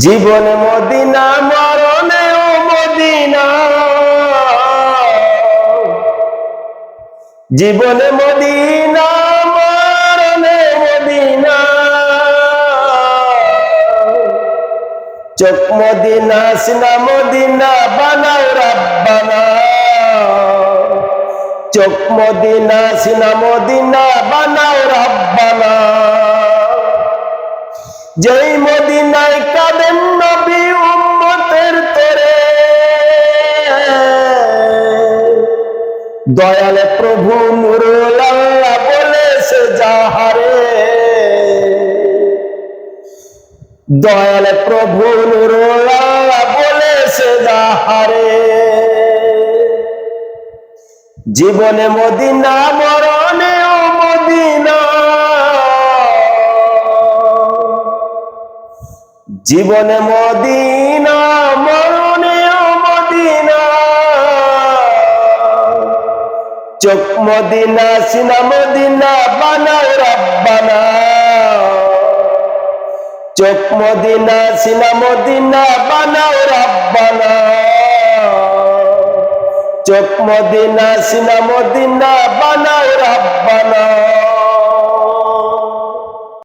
জীবনে মদিনা, মরণে ও মদিনা। জীবনে মদিনা, মরণে মদিনা। চোখ মদিনা, সিনা মদিনা, বানাও রাব্বানা। চোখ মদিনা, সিনা মদিনা, বানাও রাব্বানা। যেই মদিনায় কাঁদেন দয়ালে প্রভু নুরুল আল্লাহ বলেছে, যাহারে। দয়ালে প্রভু নুরুল আল্লাহ বলেছে, যাহারে। জীবনে মদিনা, মরণে ও মদিনা। জীবনে মদিনা, মরণে চোখ মদিনা, সিনা মদিনা, বানাও রব্বানা। চোখ মদিনা, সিনা মদিনা, বানাও রব্বানা। চোখ মদিনা, সিনা মদিনা, বানাও রব্বানা।